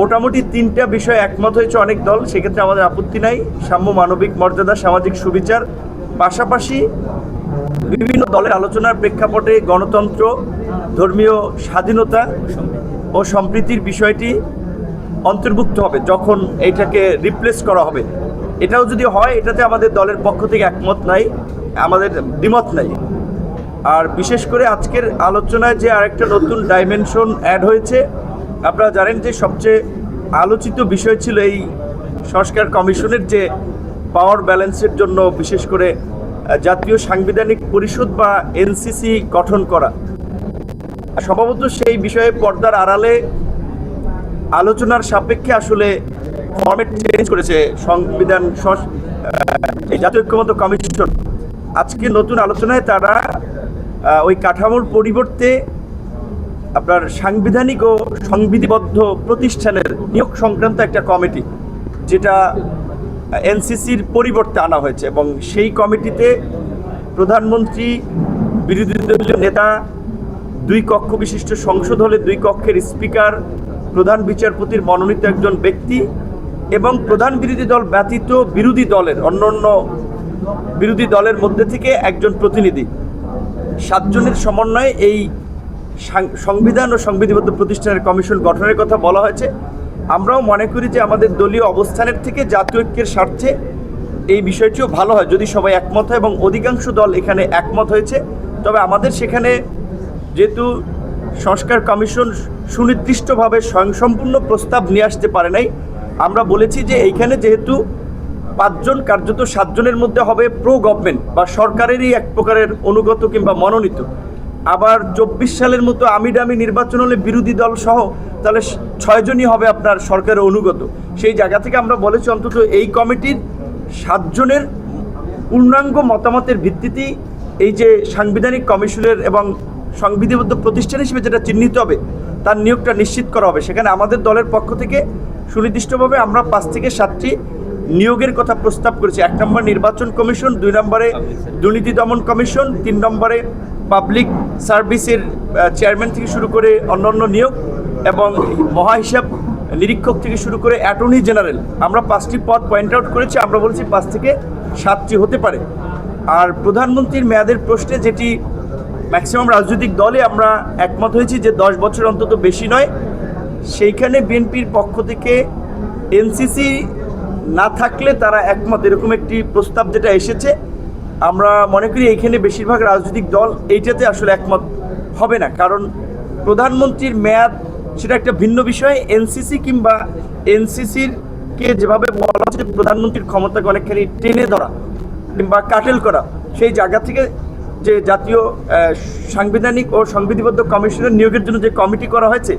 মোটামুটি তিনটা বিষয়ে একমত হয়েছে অনেক দল, সেক্ষেত্রে আমাদের আপত্তি নাই। সাম্য মানবিক মর্যাদা, সামাজিক সুবিচার। পাশাপাশি বিভিন্ন দলের আলোচনার প্রেক্ষাপটে গণতন্ত্র, ধর্মীয় স্বাধীনতা ও সম্প্রীতির বিষয়টি অন্তর্ভুক্ত হবে, যখন এটাকে রিপ্লেস করা হবে। এটাও যদি হয়, এটাতে আমাদের দলের পক্ষ থেকে একমত নাই, আমাদের দ্বিমত নাই। আর বিশেষ করে আজকের আলোচনায় যে আরেকটা নতুন ডাইমেনশন অ্যাড হয়েছে আপনারা জানেন যে সবচেয়ে আলোচিত বিষয় ছিল এই সংস্কার কমিশনের যে পাওয়ার ব্যালেন্সের জন্য বিশেষ করে জাতীয় সাংবিধানিক পরিষদ বা এনসিসি গঠন করা। সম্ভবত সেই বিষয়ে পর্দার আড়ালে আলোচনার সাপেক্ষে আসলে ফর্মেট চেঞ্জ করেছে সংবিধান জাতীয় ঐক্যমত কমিশন। আজকে নতুন আলোচনায় তারা ওই কাঠামোর পরিবর্তে আপনার সাংবিধানিক ও সংবিধিবদ্ধ প্রতিষ্ঠানের নিয়োগ সংক্রান্ত একটা কমিটি, যেটা এনসিসির পরিবর্তে আনা হয়েছে এবং সেই কমিটিতে প্রধানমন্ত্রী, বিরোধী দলীয় নেতা, দুই কক্ষ বিশিষ্ট সংসদ হলে দুই কক্ষের স্পিকার, প্রধান বিচারপতির মনোনীত একজন ব্যক্তি এবং প্রধান বিরোধী দল ব্যতীত বিরোধী দলের অন্য অন্য বিরোধী দলের মধ্যে থেকে একজন প্রতিনিধি। সাতজনের সমন্বয়ে এই সংবিধান ও সংবিধিবদ্ধ প্রতিষ্ঠানের কমিশন গঠনের কথা বলা হয়েছে। আমরাও মনে করি যে আমাদের দলীয় অবস্থানের থেকে জাতীয় ঐক্যের স্বার্থে এই বিষয়টিও ভালো হয়, যদি সবাই একমত হয় এবং অধিকাংশ দল এখানে একমত হয়েছে। তবে আমাদের সেখানে যেহেতু সংস্কার কমিশন সুনির্দিষ্টভাবে স্বয়ংসম্পূর্ণ প্রস্তাব নিয়ে আসতে পারে নাই, আমরা বলেছি যে এইখানে যেহেতু পাঁচজন, কার্যত সাতজনের মধ্যে হবে প্রো গভর্নমেন্ট বা সরকারেরই এক প্রকারের অনুগত কিংবা মনোনীত। আবার চব্বিশ সালের মতো আমিডামি নির্বাচন হলে বিরোধী দল সহ তাহলে ছয়জনই হবে আপনার সরকারের অনুগত। সেই জায়গা থেকে আমরা বলেছি অন্তত এই কমিটির সাতজনের পূর্ণাঙ্গ মতামতের ভিত্তিতেই এই যে সাংবিধানিক কমিশনের এবং সংবিধিবদ্ধ প্রতিষ্ঠান হিসেবে যেটা চিহ্নিত হবে, তার নিয়োগটা নিশ্চিত করা হবে। সেখানে আমাদের দলের পক্ষ থেকে সুনির্দিষ্টভাবে আমরা পাঁচ থেকে সাতটি নিয়োগের কথা প্রস্তাব করেছি। এক নম্বর নির্বাচন কমিশন, দুই নম্বরে দুর্নীতি দমন কমিশন, তিন নম্বরে পাবলিক সার্ভিসের চেয়ারম্যান থেকে শুরু করে অন্যান্য নিয়োগ এবং মহা হিসাব নিরীক্ষক থেকে শুরু করে অ্যাটর্নি জেনারেল আমরা পাঁচটি পদ পয়েন্ট আউট করেছি, আমরা বলছি পাঁচ থেকে সাতটি হতে পারে। আর প্রধানমন্ত্রীর মেয়াদের প্রশ্নে যেটি ম্যাক্সিমাম রাজনৈতিক দলে আমরা একমত হয়েছি যে দশ বছর অন্তত বেশি নয়, সেইখানে বিএনপির পক্ষ থেকে এনসিসি না থাকলে তারা একমত। এরকম একটি প্রস্তাব যেটা এসেছে আমরা মনে করি এইখানে বেশিরভাগ রাজনৈতিক দল এইটাতে আসলে একমত হবে না। কারণ প্রধানমন্ত্রীর মেয়াদ সেটা একটা ভিন্ন বিষয়। এনসিসি কিংবা এনসিসির কে যেভাবে বলা হচ্ছে প্রধানমন্ত্রীর ক্ষমতাকে অনেকখানি টেনে ধরা কিংবা কাটেল করা, সেই জায়গা থেকে যে জাতীয় সাংবিধানিক ও সংবিধিবদ্ধ কমিশনের নিয়োগের জন্য যে কমিটি করা হয়েছে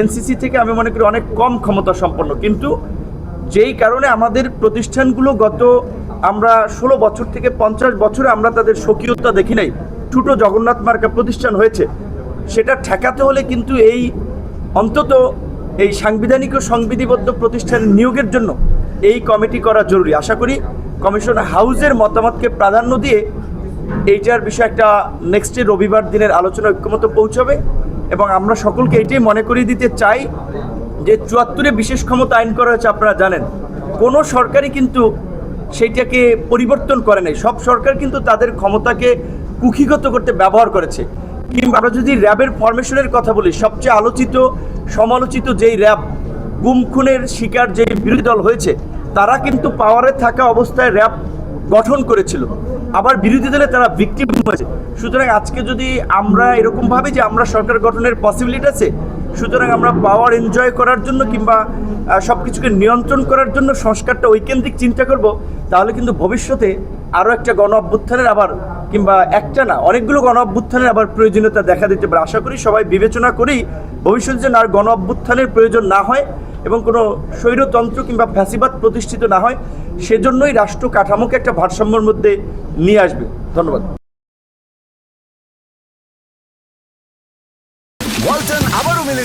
এনসিসি থেকে আমি মনে করি অনেক কম ক্ষমতা সম্পন্ন। কিন্তু যেই কারণে আমাদের প্রতিষ্ঠানগুলো গত আমরা ষোলো বছর থেকে পঞ্চাশ বছরে আমরা তাদের স্বকীয়তা দেখি নাই। ছোটো জগন্নাথ মার্কা প্রতিষ্ঠান হয়েছে। সেটা ঠেকাতে হলে কিন্তু এই অন্তত এই সাংবিধানিক ও সংবিধিবদ্ধ প্রতিষ্ঠান নিয়োগের জন্য এই কমিটি করা জরুরি। আশা করি কমিশন হাউসের মতামতকে প্রাধান্য দিয়ে এইটার বিষয়ে একটা নেক্সট রবিবার দিনের আলোচনা ঐক্যমত পৌঁছাবে এবং আমরা সকলকে এটাই মনে করিয়ে দিতে চাই যে চুয়াত্তরে বিশেষ ক্ষমতা আইন করা হয়েছে, আপনারা জানেন। কোনো সরকারই কিন্তু সেইটাকে পরিবর্তন করে নাই। সব সরকার কিন্তু তাদের ক্ষমতাকে কুক্ষিগত করতে ব্যবহার করেছে। কিংবা আমরা যদি র্যাবের ফরমেশনের কথা বলি, সবচেয়ে আলোচিত, সমালোচিত যেই র্যাব, গুম খুনের শিকার যে বিরোধী দল হয়েছে, তারা কিন্তু পাওয়ারে থাকা অবস্থায় র্যাব গঠন করেছিল। আবার বিরোধী দলে তারা ভিকটিম হয়েছে। সুতরাং আজকে যদি আমরা এরকম ভাবে যে আমরা সরকার গঠনের পসিবিলিটি আছে সুতরাং আমরা পাওয়ার এনজয় করার জন্য কিংবা সব কিছুকে নিয়ন্ত্রণ করার জন্য সংস্কারটা ঐকেন্দ্রিক চিন্তা করব, তাহলে কিন্তু ভবিষ্যতে আরও একটা গণ অভ্যুত্থানের আবার কিংবা একটা না, অনেকগুলো গণ অভ্যুত্থানের আবার প্রয়োজনীয়তা দেখা দিতে পারে। আশা করি সবাই বিবেচনা করেই ভবিষ্যতে যেন আর গণ অভ্যুত্থানের প্রয়োজন না হয় এবং কোনো স্বৈরতন্ত্র কিংবা ফ্যাসিবাদ প্রতিষ্ঠিত না হয়, সেজন্যই রাষ্ট্র কাঠামোকে একটা ভারসাম্যের মধ্যে নিয়ে আসবে। ধন্যবাদ।